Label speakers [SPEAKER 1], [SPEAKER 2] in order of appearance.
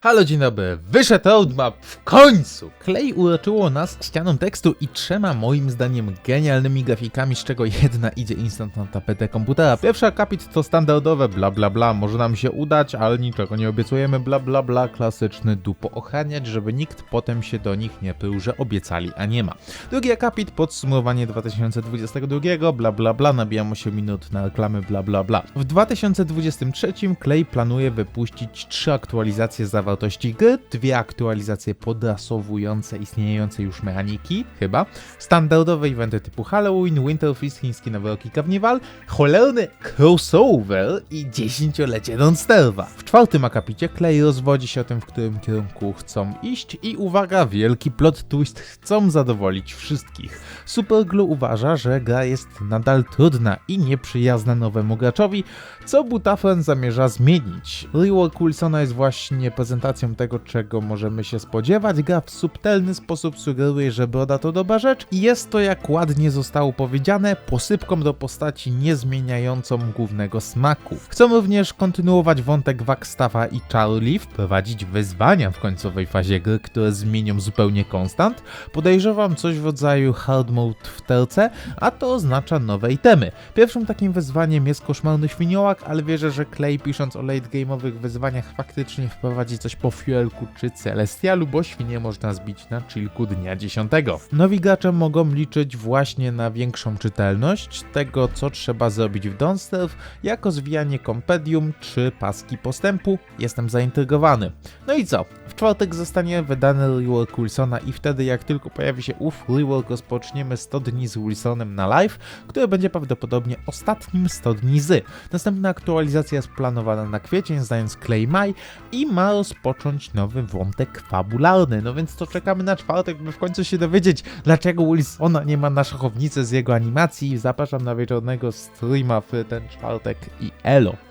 [SPEAKER 1] Halo, dzień dobry. Wyszedł roadmap w końcu! Clay uroczyło nas ścianą tekstu i trzema moim zdaniem genialnymi grafikami, z czego jedna idzie instant na tapetę komputera. Pierwszy akapit to standardowe bla bla bla, może nam się udać, ale niczego nie obiecujemy, bla bla bla, klasyczny dupo ochraniać, żeby nikt potem się do nich nie pył, że obiecali, a nie ma. Drugi akapit, podsumowanie 2022, bla bla bla, nabijam 8 minut na reklamy, bla bla bla. W 2023 Clay planuje wypuścić trzy aktualizacje zawartości gry, dwie aktualizacje podrasowujące istniejące już mechaniki, chyba, standardowe eventy typu Halloween, Winterfest, chiński nowy rok i Carnival, cholerny crossover i dziesięciolecie Donsterwa. W czwartym akapicie Clay rozwodzi się o tym, w którym kierunku chcą iść i uwaga, wielki plot twist, chcą zadowolić wszystkich. Superglue uważa, że gra jest nadal trudna i nieprzyjazna nowemu graczowi, co Butafren zamierza zmienić. Rework Wilsona jest właśnie prezentacją tego, czego możemy się spodziewać. Gra w subtelny sposób sugeruje, że broda to dobra rzecz i jest to, jak ładnie zostało powiedziane, posypką do postaci niezmieniającą głównego smaku. Chcą również kontynuować wątek Wagstaffa i Charlie, wprowadzić wyzwania w końcowej fazie gry, które zmienią zupełnie konstant. Podejrzewam coś w rodzaju hard mode w terce, a to oznacza nowe itemy. Pierwszym takim wyzwaniem jest koszmarny świniołak, ale wierzę, że Clay pisząc o late game'owych wyzwaniach faktycznie wprowadzi coś po Fuelku czy Celestialu, bo świnie można zbić na chillku dnia 10. Nowi gracze mogą liczyć właśnie na większą czytelność tego, co trzeba zrobić w Donsterv, jako zwijanie kompedium czy paski postępu. Jestem zaintrygowany. No i co? W czwartek zostanie wydany rework Wilsona i wtedy jak tylko pojawi się ów rework rozpoczniemy 100 dni z Wilsonem na live, które będzie prawdopodobnie ostatnim 100 dni z. Następna aktualizacja jest planowana na kwiecień, zdając Clay Maj i ma rozpocząć nowy wątek fabularny. No więc to czekamy na czwartek, by w końcu się dowiedzieć, dlaczego Wilsona nie ma na szachownicy z jego animacji. Zapraszam na wieczornego streama w ten czwartek i elo.